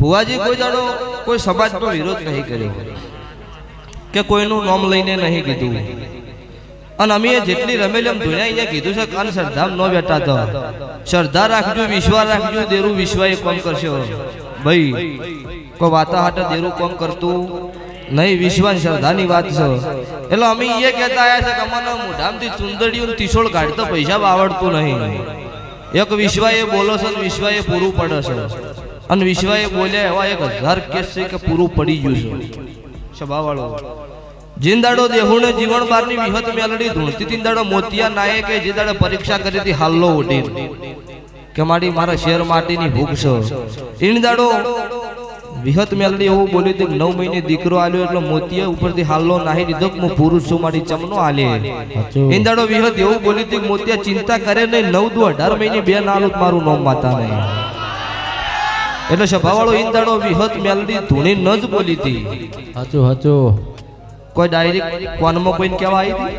ભુવાજી કોઈ દાડો કોઈ સમાજનો વિરોધ નહીં કર્યો કે કોઈનું નામ લઈને નહીં કીધું. અને અમે જેટલી રમેલી એમ ધોયા અહીંયા કીધું છે કે શ્રદ્ધામ ન બેઠા તો શ્રદ્ધા રાખજો વિશ્વા રાખજો, દેરું વિશ્વા એ કોમ કરશો. ભાઈ, કોઈ વાતા હાટે દેરું કોમ કરતું નહીં, વિશ્વાસ શ્રદ્ધાની વાત છે. એટલે અમે એ કહેતા આવ્યા છે કે અમને મોઢામથી ચુંદડીઓ ને કાઢતો પૈસા આવડતું નહીં. એક વિશ્વાએ બોલો છે વિશ્વાએ પૂરું પડે છે. અને વિશ્વાએ બોલ્યા એવા એક હજાર કેસ છે કે પૂરું પડી ગયું છે. સભાવાળો જિંદાડો દેહુને જીવન બારની વિહત મેલડી ધૂણતી તિંદાડો મોતિયા નાયકે જે દાડે પરીક્ષા કરી હતી હાલ્લો ઉડી કે મારી મારા શેર માટીની ભૂખ છે. ઈંદાડો વિહત મેલડી એવું બોલ્યું હતી કે નવ મહિને દીકરો આલ્યો એટલે મોતિયા ઉપરથી હાલ્લો નાહી દીધો કે હું પુરુષ છું મારી ચમનો આલે. ઈંદાડો વિહત એવું બોલી હતી મોતિયા ચિંતા કરે નહીં નવ દુ અઢાર મહિને બે નાલું મારું નોમ માતા નહીં એટલે સભાવાળો ઈંદાડો વિહત મેલડી ધૂણી ન જ બોલી હતી. હાચો હાચો. કોઈ ડાયરેક્ટ કોનમાં કોઈને કહેવા આવી હતી?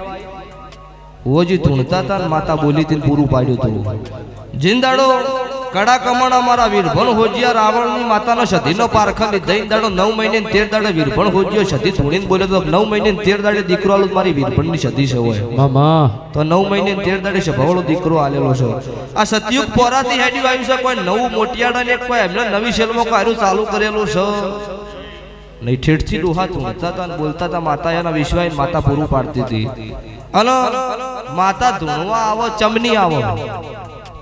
ઓજી ધૂણતા તાર માતા બોલી હતી પૂરું પાડ્યું હતું. જિંદાડો કડા કમણા મારા વીરભણ હોજિયા રાવણની માતાનો સધીનો પારખા લીધા દાડો નવ મહિને તેર દાડે વીરભણ હોજિયો સધી ધૂણીને બોલ્યો તો નવ મહિને તેર દાડે દીકરો આલો મારી વીરભણની સધી છે હોય મામા. તો નવ મહિને તેર દાડે સભાવળો દીકરો આલેલો છે. આ સતયુગ પોરાથી હેડી આવ્યું છે કોઈ નવું મોટિયાડા ને કોઈ એમને નવી શેલમાં કાર્યું ચાલુ કરેલું છે? નહીં ઠેઠથી ડોહા ધૂણતા હતા બોલતા હતા માતા એના વિશ્વાય માતા પૂરું પાડતી હતી. અને માતા ધૂણવા આવો ચમની આવો.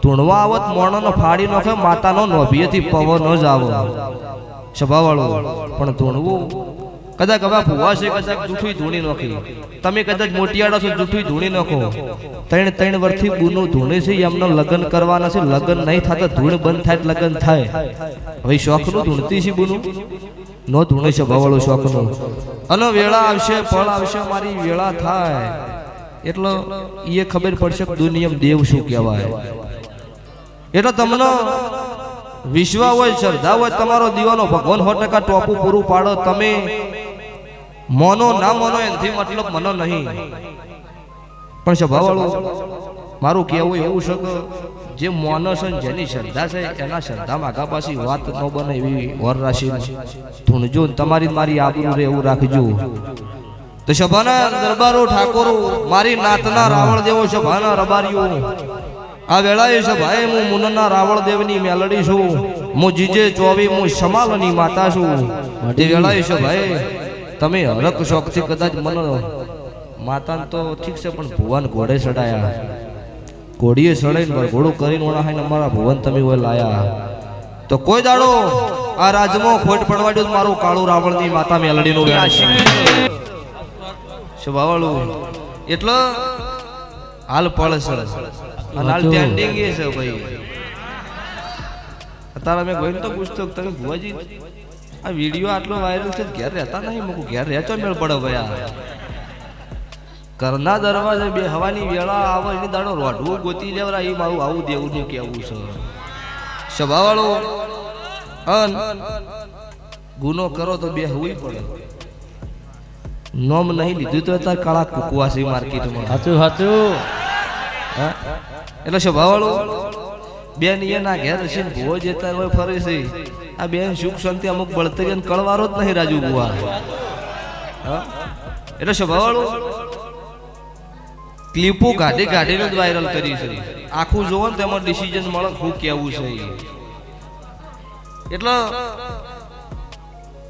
ધૂણવા આવત મોણનો ફાડી નોખે, માતાનો નોભીએથી પવન જ આવો સ્વભાવવાળો, પણ ધૂણવું? કદાચ હવે ભૂવા છે, કદાચ જૂઠું ધૂણી નોખી. તમે કદાચ મોટિયાડો છો, જૂઠું ધૂણી નાખો. ત્રણ ત્રણ વર્ષથી બુનું ધૂણે છે, એમને લગ્ન કરવાના છે, લગ્ન નહીં થતા ધૂણ બંધ થાય લગ્ન થાય. હવે શોખનું ધૂણતી છે બુનું? નો ધૂણે છે ભાવાળો શોખનું. અને વેળા આવશે, ફળ આવશે મારી વેળા થાય. એટલે એ ખબર પડશે કે દુનિયમ દેવ શું કહેવાય. એટલે તમને વિશ્વા હોય, શ્રદ્ધા હોય, તમારો દીવાનો ભગવાન સો ટકા ટોપું પૂરું પાડો તમે. મોનો ના મોનો એનાથી મતલબ મનો નહીં. પણ સ્વભાવવાળું, મારું કહેવું એવું છે કે જે મોનો છે જેની શ્રદ્ધા છે, એના શ્રદ્ધામાં આગા પાછી વાત ન બને એવી વર રાશિ. ધૂણજો તમારી મારી આબરૂ રે એવું રાખજો. તો સભાના દરબારો ઠાકોરો, મારી નાતના રાવણ દેવો સભાના રબારીઓ. આ વેળાએ ભાઈ, હું મુનના રાવણ દેવની મેલડી છું. હું જીજે ચોવી, હું સમાલની માતા છું. તે વેળાએ ભાઈ, તમે હરક શોખથી કદાચ મને માતાને તો ઠીક છે, પણ ભુવન ઘોડે ચડાયા. ઘોડીએ ચડાઈને ઘોડું કરીને ઓળાઈને અમારા ભુવન તમે હોય લાયા. તો કોઈ દાડો આ રાજમો ખોટ પડવાડ્યું તો મારું કાળું રાવણની માતા મેલડીનું વેણ સ્વભાવાળું એટલે હાલ પડે છે. હાલ ટ્રેન્ડિંગ એ છે ભાઈ. અત્યારે મેં ગોઈને તો પૂછતો તમે ભુવાજી આ વીડિયો આટલો વાયરલ છે ઘેર રહેતા નહીં? મૂકું ઘેર રહેતો મેળ પડો ભાઈ ઘરના દરવાજે બે હવાની વેળા આવે એની દાડો રોઢવું ગોતી લેવરા એ મારું આવું દેવું નું કેવું છે. સ્વભાવવાળો અન ગુનો કરો તો બે હોવી પડે. નોમ નહીં લીધું તો તાર કાળા કુકવાસી માર્કેટમાં. સાચું સાચું હા? એટલે સ્વભાવવાળો બેન એના ઘેર છે ને, ભુવો જતા હોય ફરે છે. આ બેન સુખ શાંતિ અમુક બળતરી અને કળવારો જ નહીં રાજુ હા? એટલે સ્વભાવવાળો ક્લિપો કાઢી કાઢીને જ વાયરલ કરી છે. આખું જોવો ને તેમાં ડિસિઝન મળે શું કેવું છે. એટલે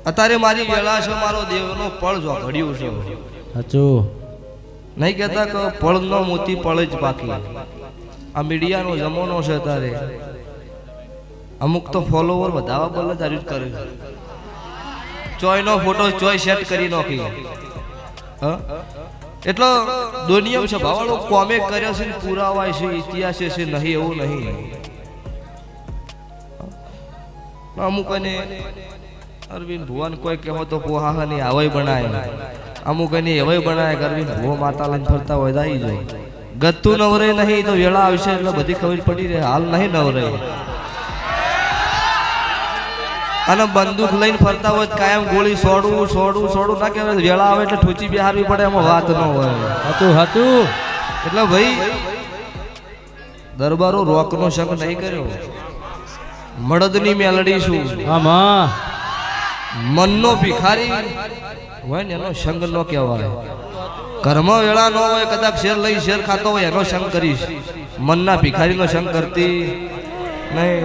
અત્યારે મારી વેળા છે, મારો દેવનો પળ જો ઘડ્યું છે. સાચું. નહીં કહેતા કે પળનો મોતી પળ જ બાકી. આ મીડિયાનો જમાનો છે તારે અમુક તો ફોલોવર વધારવા બોલે તારી કરે ચોયનો ફોટો ચોય સેટ કરી નાખી. એટલો દુનિયા છે, ભાવાળો કોમે કર્યો છે પુરાવાય છે, ઇતિહાસ છે, નહીં એવું નહીં. અમુક અને અરવિંદ ભુવન કોઈ કહેવો તો પોહા નહીં આવય બનાય. અમુક એની એવય બનાય કરવી. અરવિંદ માતા લઈને ફરતા હોય દાઈ જાય. ગતું નવરે નહીં તો વેળા આવશે એટલે બધી ખબર પડી રહે. હાલ નહીં નવરે અને બંદૂક લઈને ફરતા હોય કાયમ ગોળી સોડું સોડું સોડું ના કહેવાય વેળા આવે એટલે ઠૂચી બિહારવી પડે એમાં વાત ન હોય. હતું હતું. એટલે ભાઈ દરબારો રોકનો શક નહીં કર્યો. મળદની મેલડી છું. આમાં મનનો ભિખારી. હોય ને એનો સંગ ન કહેવાય. કર્મ વેળા નો હોય કદાચ શેર લઈ શેર ખાતો હોય એનો સંગ કરીશ. મનના ભિખારીનો સંગ કરતી નહીં.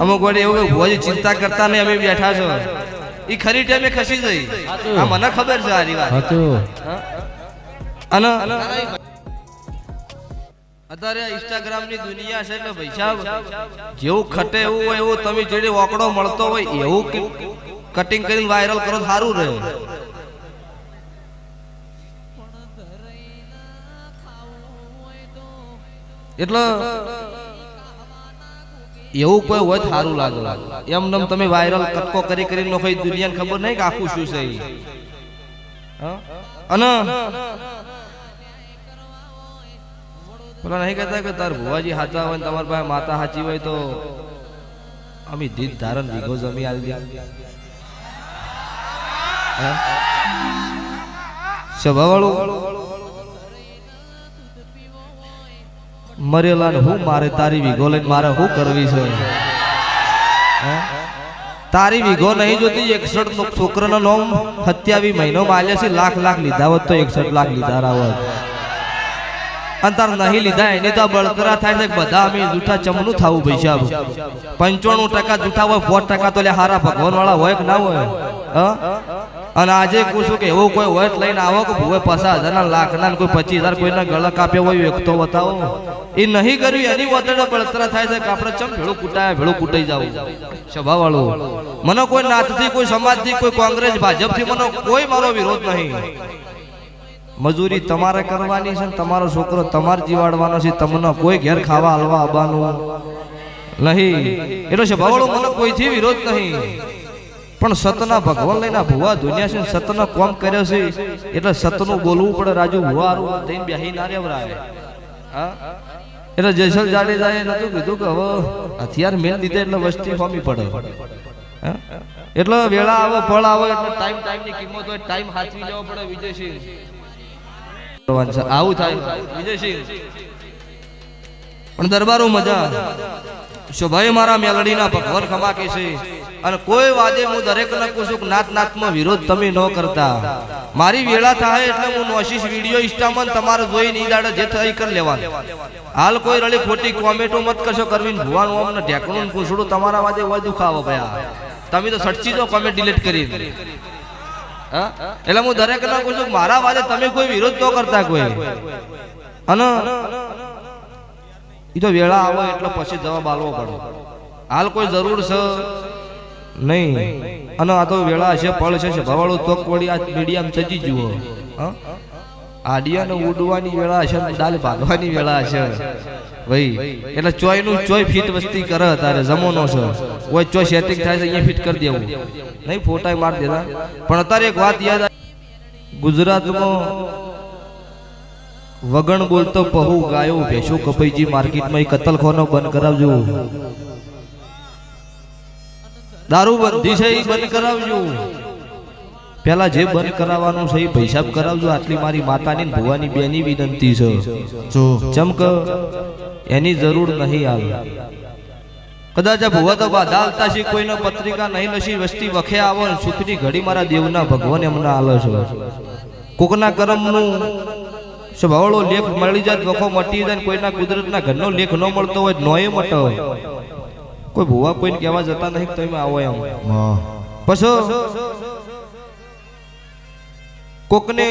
અમુક વડે એવું કે ભુવાજી ચિંતા કરતા નહીં અમે બેઠા છો. એ ખરી ટાઈમે ખસી જઈ. આ મને ખબર છે આની વાત. અને અત્યારે ઇન્સ્ટાગ્રામની દુનિયા છે એટલે ભાઈ સાહેબ જેવું ખટે એવું હોય એવું તમે જેને ઓકડો મળતો હોય એવું કટિંગ કરીને વાયરલ કરો સારું રહે એટલે એવું કોઈ હોય સારું લાગે. એમ નમ તમે વાયરલ કટકો કરી કરીને નોખો દુનિયાને ખબર નહીં કે આખું શું છે અને પેલા નહીં કહેતા કે તાર ભુવાજી સાચા હોય તમારી પાસે માતા સાચી હોય તો અમે દીધ ધારણ દીઘો જમી આવી દે સ્વભાવવાળું મરેલા ને હું મારે તારી વિઘો લઈને મારે શું કરવી છે હે? તારી વિઘો નહીં જોતી એકસઠ નો છોકરાનો નોમ સત્યાવી મહિનો માલ્યા છે, લાખ લાખ લીધા હોત તો એકસઠ લાખ લીધા હોત અને તાર નહીં લીધા, એની તો બળતરા થાય છે, બધા અમે જૂઠા ચમનું થવું પૈસા પંચાણું ટકા જૂઠા હોય પોત ટકા તો લે હારા ભગવાન વાળા હોય કે ના હોય હા? અને આજે કહું છું કે એવું કોઈ હોય લઈને આવો કે ભૂવે પચાસ હજાર લાખ ના કોઈ પચીસ હજાર કોઈને ગળા કાપ્યો હોય એક તો બતાવો? એ નહીં કર્યું, એની વધારે બળતરા થાય છે કે આપણે ચમ ભેળું કૂટાય, ભેળું કૂટાઈ જાવ? સ્વભાવ વાળું મને કોઈ નાતથી, કોઈ સમાજથી, કોઈ કોંગ્રેસ, ભાજપથી મને કોઈ મારો વિરોધ નહીં. મજૂરી તમારે કરવાની છે તમારો છોકરો તમારે જીવાડવાનો છે, તમને કોઈ ઘેર ખાવા હલવા આવવાનું નહીં. એટલે ભવાળું મને કોઈથી વિરોધ નહીં. પણ સતના ભગવાન લઈને ભુવા દુનિયા છે સતનો કોમ કર્યો છે, એટલે સતનું બોલવું પડે રાજુ ભુવા થઈને બેહી ના રેવરા હા? એટલે જયસલ જાડેજાએ નતું કીધું કે હવે હથિયાર મેં દીધે એટલે વસ્તી હોમી પડે? એટલે વેળા આવે, ફળ આવે, એટલે ટાઈમ ટાઈમની કિંમત હોય ટાઈમ હાચવી જવો પડે વિજયસિંહ. આવું થાય. વિજયસિંહ. પણ દરબારો મજા શોભાઈ મારા મેલડીના ભગવાન ખમાકે છે. અને કોઈ વાદે હું દરેક ને કહું છું કે, નાત, નાતમાં વિરોધ તમે ન કરતા. મારી વેળા થાય એટલે હું નોશીશ વીડિયો ઇન્સ્ટામાં તમારે જોઈ નહીં દાડે જે થઈ કરી લેવાનું. હાલ કોઈ રળી ખોટી કોમેન્ટો મત કરશો કરવી ને ભુવાનું અમને ઢેકણું પૂછડું, તમારા વાદે હોય દુખાવો ભયા. તમે તો સટચી દો કોમેન્ટ ડિલીટ કરી? એટલે હું દરેક ને કહું છું મારા વાદે તમે કોઈ વિરોધ ન કરતા કોઈ? અને એ તો વેળા આવે એટલે પછી જવાબ આલવો પડે. હાલ કોઈ જરૂર છે? નહીં. અને આ તો વેળા છે, પળ છે ભવાળું તોક વળી આ મીડિયામાં સજી જુઓ? આડિયાને ઉડવાની વેળા છે ડાલ ભાગવાની વેળા છે. ભાઈ, એટલે ચોયનું ચોય ફીટ વસ્તી કરે તારે, જમોનો છે. કોઈ ચોય સેટિંગ થાય છે, અહીંયા ફિટ કરી દેવું. નહીં ફોટા માર દેતા. પણ અત્યારે એક વાત યાદ ગુજરાતમાં વગણ બોલતો પહુ ગાયો ભેંસો કપાઈજી માર્કેટમાં એ કતલખોનો બંધ કરાવજો. દારૂ બંધી છે એ બંધ કરાવજો. પેલા જે બંધ કરાવવાનું છે એ પૈસા કરાવજો. આટલી મારી માતાની ભુવાની બેની વિનંતી છે. જો. ચમક એની જરૂર નહીં આવે. કદાચ આ ભુવા તો બાધા આવતા છે કોઈને પત્રિકા નહીં લસી વસ્તી વખે આવો સુખની ઘડી મારા દેવના ભગવાન એમના આલો છે. કોકના કરમનું સ્વભાવળો લેખ મળી જાય વખો મટી જાય કોઈના કુદરતના ઘરનો લેખ ન મળતો હોય નોય મટો. કોઈ ભુવા કોઈને કહેવા જતા નહીં તો તમે આવો એમ. પછી કોકને